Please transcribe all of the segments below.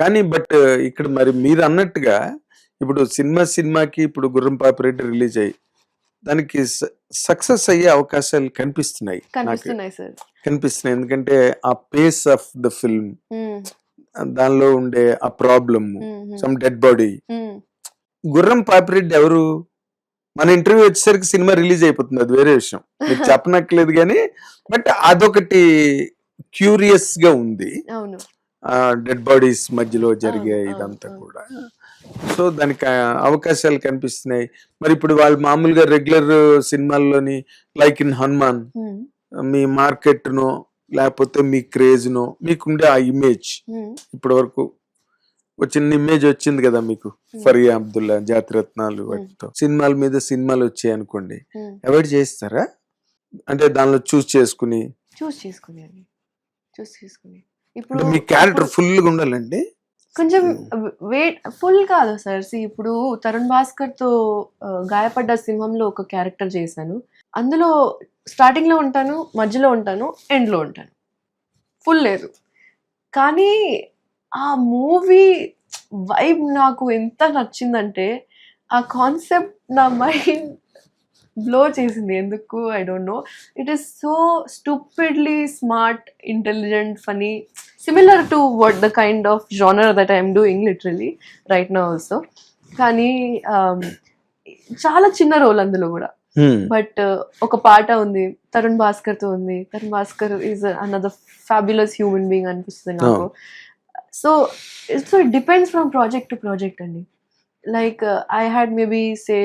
కానీ బట్ ఇక్కడ మరి మీరు అన్నట్టుగా ఇప్పుడు సినిమా సినిమాకి ఇప్పుడు గుర్రం పాపిరెడ్డి రిలీజ్ అయ్యి దానికి సక్సెస్ అయ్యే అవకాశాలు కనిపిస్తున్నాయి కనిపిస్తున్నాయి ఎందుకంటే ఆ పేస్ ఆఫ్ ద ఫిల్మ్ దానిలో ఉండే ఆ ప్రాబ్లమ్ సమ్ డెడ్ బాడీ. గుర్రం పాపిరెడ్డి ఎవరు? మన ఇంటర్వ్యూ వచ్చేసరికి సినిమా రిలీజ్ అయిపోతుంది. అది వేరే విషయం. మీరు చెప్పనట్లేదు కానీ బట్ అదొకటి క్యూరియస్గా ఉంది డెడ్ బాడీస్ మధ్యలో జరిగే ఇదంతా. కూడా. సో దానికి అవకాశాలు కనిపిస్తున్నాయి. మరి ఇప్పుడు వాళ్ళు మామూలుగా రెగ్యులర్ సినిమాల్లోని లైక్ ఇన్ హనుమాన్ మీ మార్కెట్ నో లేకపోతే మీ క్రేజ్ నో మీకుండే ఆ ఇమేజ్ ఇప్పటి వరకు చిన్న ఇమేజ్ వచ్చింది కదా మీకు? ఫరియా అబ్దుల్లా జాతిరత్నాలు వాటితో. సినిమాల మీద సినిమాలు వచ్చాయి అనుకోండి. అవాయిడ్ చేస్తారా? అంటే దానిలో చూస్ చేసుకుని? చూస్ చేసుకుని చూస్ చేసుకుని ఇప్పుడు మీ క్యారెక్టర్ ఫుల్గా ఉండాలండి? కొంచెం వెయిట్ ఫుల్ కాదు సార్ సి ఇప్పుడు తరుణ్ భాస్కర్తో గాయపడ్డ సింహంలో ఒక క్యారెక్టర్ చేశాను. అందులో స్టార్టింగ్లో ఉంటాను మధ్యలో ఉంటాను ఎండ్లో ఉంటాను. ఫుల్ లేదు. కానీ ఆ మూవీ వైబ్ నాకు ఎంత నచ్చిందంటే ఆ కాన్సెప్ట్ నా మైండ్ బ్లో చేసింది. ఎందుకు? I don't know it is so stupidly smart intelligent funny similar to what the kind of genre that I'm doing literally right నా ఆల్సో కానీ um, చాలా చిన్న రోల్ అందులో కూడా. Hmm. బట్ ఒక పాట ఉంది తరుణ్ భాస్కర్తో ఉంది. Tarun Bhaskar is another fabulous human being అనిపిస్తుంది నాకు. So so it depends from project to project అండి. Like I had maybe say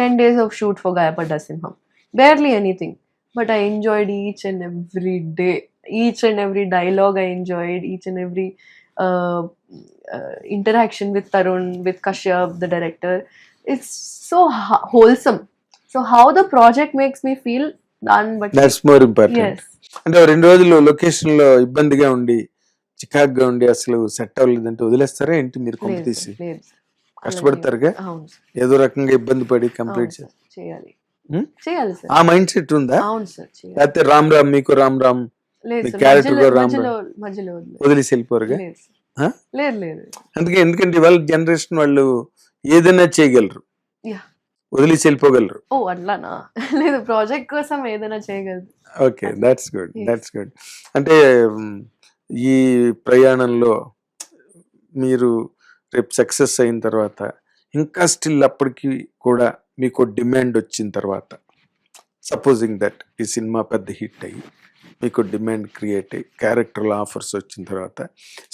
ten days of shoot for గాయపడ్డ సింహం barely anything but I enjoyed each and every day each and every dialogue I enjoyed each and every interaction with Tarun, with Kashyap, the director. It's so ho- wholesome. So how the project makes me feel done, but that's more important yes, అంటే రెండు రోజులు లొకేషన్లో ఇబ్బందిగా ఉండి చికాగ్గా ఉండి అసలు set అవ్వలేదంటే వదిలేస్తారా ఏంటి మీరు కొంప లేదు, తీసి. కష్టపడతారుగా? ఏదో రకంగా ఇబ్బంది పడి కంప్లీట్ చేయాలి? చేయాలి సార్. ఆ మైండ్ సెట్ ఉందా? అవును సార్ చేయాలి. లేకపోతే రామ్ రామ్ మీకు రామ్ రామ్ కూడా రామ్ మధ్యలో. వదిలేసి వెళ్ళిపోరుగా? లేదు అందుకే ఎందుకంటే ఇవాళ జనరేషన్ వాళ్ళు ఏదైనా చేయగలరు. వదిలేసి వెళ్ళిపోగలరు. ఓ అట్లానా? లేదు ప్రాజెక్ట్ కోసం ఏదైనా చేయగలదు okay that's good. That's good అంటే ఈ ప్రయాణంలో మీరు రేపు సక్సెస్ అయిన తర్వాత ఇంకా స్టిల్ అప్పటికి కూడా మీకు డిమాండ్ వచ్చిన తర్వాత సపోజింగ్ దట్ ఈ సినిమా పెద్ద హిట్ అయ్యి మీకు డిమాండ్ క్రియేట్ అయ్యి క్యారెక్టర్ల ఆఫర్స్ వచ్చిన తర్వాత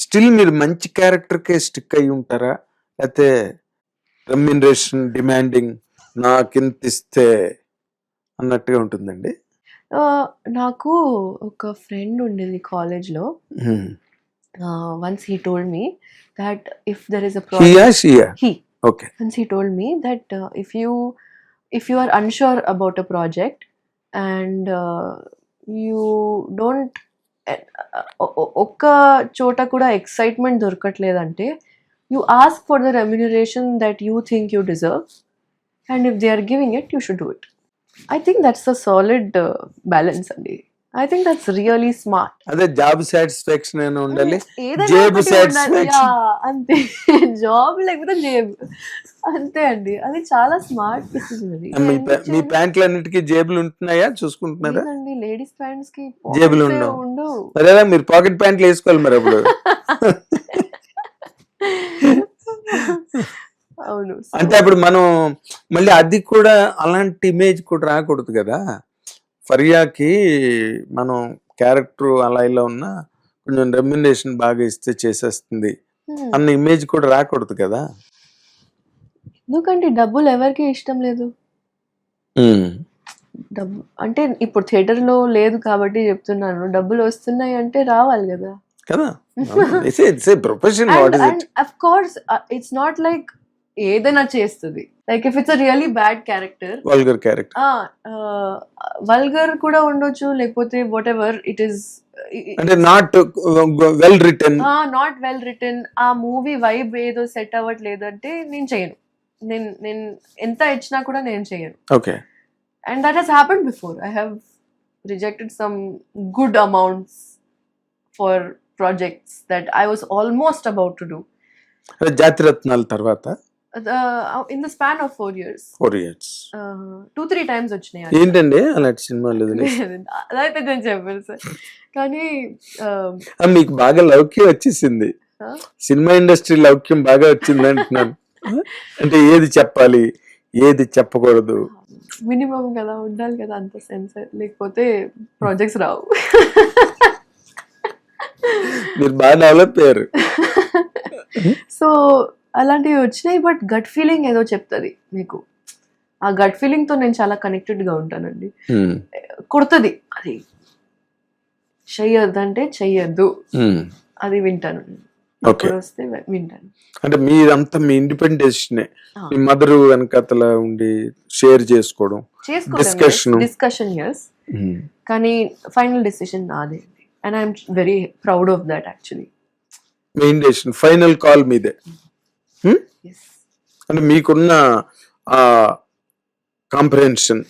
స్టిల్ మీరు మంచి క్యారెక్టర్కే స్టిక్ అయి ఉంటారా? లేకపోతే రెమ్యునరేషన్ డిమాండింగ్ నాకింత ఇస్తే అన్నట్టుగా ఉంటుందండి? నాకు ఒక ఫ్రెండ్ ఉండేది కాలేజ్లో. Hmm. Once he told me that if there is a here project Shia he okay once he told me that uh, if you if you are unsure about a project and uh, you don't uh, ఒ- ఒ- ఒక్క చోట కూడా excitement దొరకట్లేదంటే you ask for the remuneration that you think you deserve and if they are giving it you should do it I think that's a solid balance అండి I think that's really smart అదే job satisfaction అయినా ఉండాలి. జేబు. Yeah, అంతే. Job లేకపోతే జేబు. అంతే అండి. అది చాలా స్మార్ట్ డిసిజన్ మీ ఎందుకు ప్యా- మీ చేయాలి? ప్యాంట్లన్నిటికీ జేబులు ఉంటున్నాయా? చూసుకుంటున్నారా? లేదండి లేడీస్ ప్యాంట్స్కి జేబులు ఉండవు. ఉండవు. మరి పాకెట్ ప్యాంట్లు వేసుకోవాలి మరి అప్పుడు. అవును. అంటే అప్పుడు మనం మళ్ళీ అది కూడా అలాంటి ఇమేజ్ కూడా రాకూడదు కదా? ఫరియాకి మనం క్యారెక్టర్ అలా ఇలా ఉన్నా కొంచెం రెమ్యునేషన్ బాగా ఇస్తే చేసేస్తుంది అన్న ఇమేజ్ కూడా రాకూడదు కదా. ఎందుకంటే డబ్బులు ఎవరికి ఇష్టం లేదు? డబ్బు అంటే ఇప్పుడు థియేటర్లో లేదు కాబట్టి చెప్తున్నాను. డబ్బులు వస్తున్నాయి అంటే రావాలి కదా. కదా. It's profession what is it of course it's not like ఏదైనా చేస్తుంది. Like if it's really bad character vulgar character vulgar కూడా ఉండొచ్చు లేకపోతే వాట్ ఎవర్ ఇట్ ఈస్ అంటే not well return not well return ఆ మూవీ వైబ్ ఏదో set అవ్వట్లేదు అంటే నేను చేయను. నేను నేను ఎంత ఇచ్చినా కూడా నేను చేయను. Okay and that has happen before I have rejected some good amounts for that I was almost about to do. అదే జాతిరత్నాల తర్వాత In the span of four years, four years two three times వచ్చినాయి ఏంటండి? అలాంటి సినిమాలు? అదైతే నేను చెప్పాను sir. కానీ um, మీకు బాగా లౌక్యం వచ్చేసింది? సినిమా ఇండస్ట్రీ లౌక్యం బాగా వచ్చింది అంటున్నాను అంటే ఏది చెప్పాలి? ఏది చెప్పకూడదు? మినిమం కదా ఉండాలి కదా అంత సెన్స్ లేకపోతే ప్రాజెక్ట్స్ రావు. మీరు బాగా డెవలప్ అయ్యారు. సో అలాంటివి వచ్చినాయి బట్ గట్ ఫీలింగ్ ఏదో చెప్తుంది మీకు. ఆ గట్ ఫీలింగ్తో నేను చాలా కనెక్టెడ్గా ఉంటానండి. ఉమ్, కుడుతుంది. అది చెయ్యొద్దు అంటే చెయ్యొద్దు. ఉమ్. అది వింటాను. వస్తే వింటాను. అంటే మీరంతా మీ ఇండిపెండెన్స్. మీ మదర్ వెనకతల ఉండి షేర్ చేసుకోవడం. చేసుకోవడం డిస్కషన్ ఎస్ కానీ ఫైనల్ డెసిషన్ నాదే. And I'm very proud of that actually main decision final call మీదే. Hmm? అంటే మీకున్న ఆ కాంప్రహెన్షన్.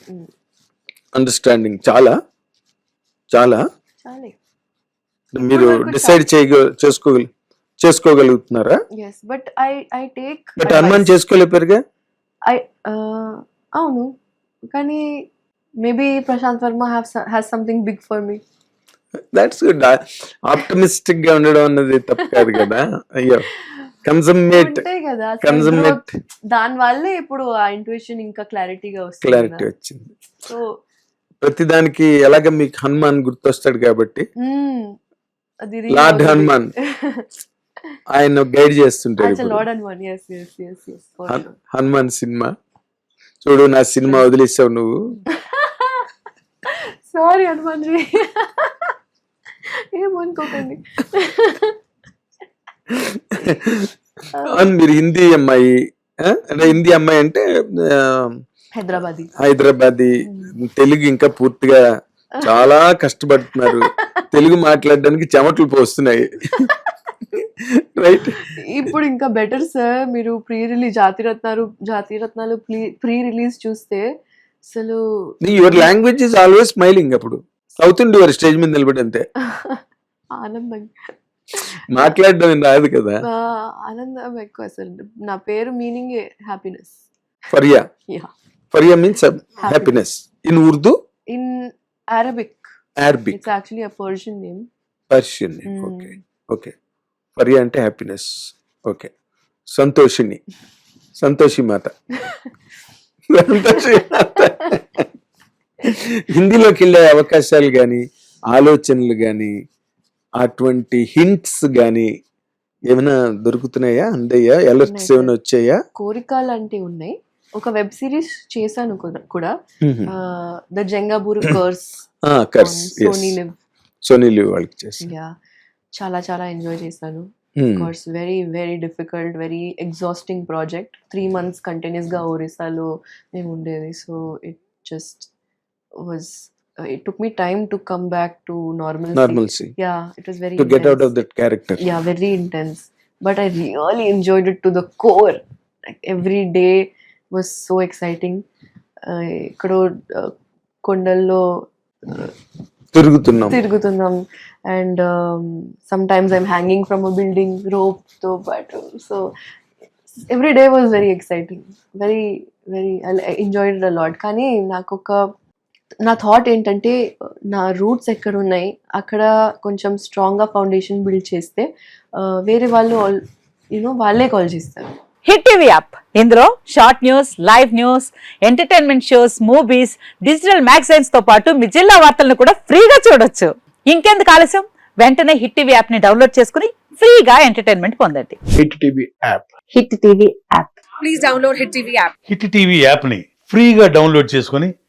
అండర్స్టాండింగ్ చాలా? చాలా? చాలే. మీరు డిసైడ్ చేయగ చేసుకోగల చేసుకోగలుగుతున్నారా? Yes but I I take but అనుమానం చేసుకోలేపారుగా ఐ అవును. కానీ maybe Prashanth Varma has something big for me that's good ఆప్టమిస్టిక్గా ఉండడం అన్నది తప్పు కాదు కదా? అయ్యో. కన్సమ్మేట్ కదా కన్సమ్మేట్ దాని వల్లే ఇప్పుడు ఆ ఇంట్యూషన్ ఇంకా క్లారిటీగా వస్తుంది క్లారిటీ వచ్చింది. సో ప్రతిదానికి ఎలాగ మీకు హనుమాన్ గుర్తొస్తాడు కాబట్టి Lord Hanuman. ఆయన గైడ్ చేస్తుంటాడు. లార్డ్ హనుమాన్ హనుమాన్ సినిమా. చూడు నా సినిమా వదిలేసావు నువ్వు. సారీ హనుమాన్ ఏమనుకోకండి మీరు హిందీ అమ్మాయి? అంటే హిందీ అమ్మాయి అంటే హైదరాబాద్. హైదరాబాదీ తెలుగు ఇంకా పూర్తిగా చాలా కష్టపడుతున్నారు. తెలుగు మాట్లాడడానికి చెమటలు పోస్తున్నాయి. రైట్ ఇప్పుడు ఇంకా బెటర్ సార్ మీరు pre release Jathiratnalu Jathiratnalu pre release చూస్తే అసలు your language is always smiling అప్పుడు. అవుతుంది వారు స్టేజ్ మీద నిలబడి అంతే. ఆనందం మాట్లాడడం రాదు కదా. ఆనందం ఎక్కువ అసలు. నా పేరు meaning happiness Faria. Yeah Faria means happiness in Urdu in Arabic Arabic it's actually uh Persian name Persian Hmm. Okay okay Faria అంటే హ్యాపీనెస్ ఓకే సంతోషిని సంతోషి మాత సంతోషి మాత. హిందీలోకి వెళ్ళే అవకాశాలు కానీ ఆలోచనలు కానీ అటువంటి హింట్స్ కానీ ఏమైనా దొరుకుతున్నాయా? అందయ్యా అలర్ట్స్ ఏమైనా వచ్చాయా? కోరికలు అంటే ఉన్నాయి. ఒక వెబ్ సిరీస్ చేశాను కూడా- the Jengaburu curse curse Sony LIV Sony LIV వాళ్ళకి యా చాలా చాలా ఎంజాయ్ చేశాను. Course very very difficult very exhausting project three months కంటిన్యూస్గా ఒరిస్సాలో మేము ఉండేది. So it just was it took me time to come back to normal normalcy yeah it was very to get out of that character yeah very intense but i really enjoyed it to the core like every day was so exciting uh, ఇక్కడ uh, కొండల్లో uh, తిరుగుతున్నాం తిరుగుతున్నాం and sometimes I'm hanging from a building rope తో పాటు so every day was very exciting very very enjoyed a lot కానీ నాకు ఒక నా థాట్ ఏంటంటే నా రూట్స్ ఎక్కడ ఉన్నాయి అక్కడ కొంచెం స్ట్రాంగ్గా ఫౌండేషన్ బిల్డ్ చేస్తే వేరే వాళ్ళు యూనో వాళ్ళే కాల్ చేస్తారు. హిట్ టీవీ యాప్ ఇందులో short news live news entertainment shows movies digital మ్యాగజైన్స్తో పాటు మీ జిల్లా వార్తలను కూడా ఫ్రీగా చూడొచ్చు. ఇంకెందుకు ఆలస్యం? వెంటనే హిట్ టీవీ యాప్ని డౌన్లోడ్ చేసుకుని ఫ్రీగా ఎంటర్టైన్మెంట్ పొందండి. Hit TV app Hit TV app Hit TV యాప్ని ఫ్రీగా డౌన్లోడ్ చేసుకొని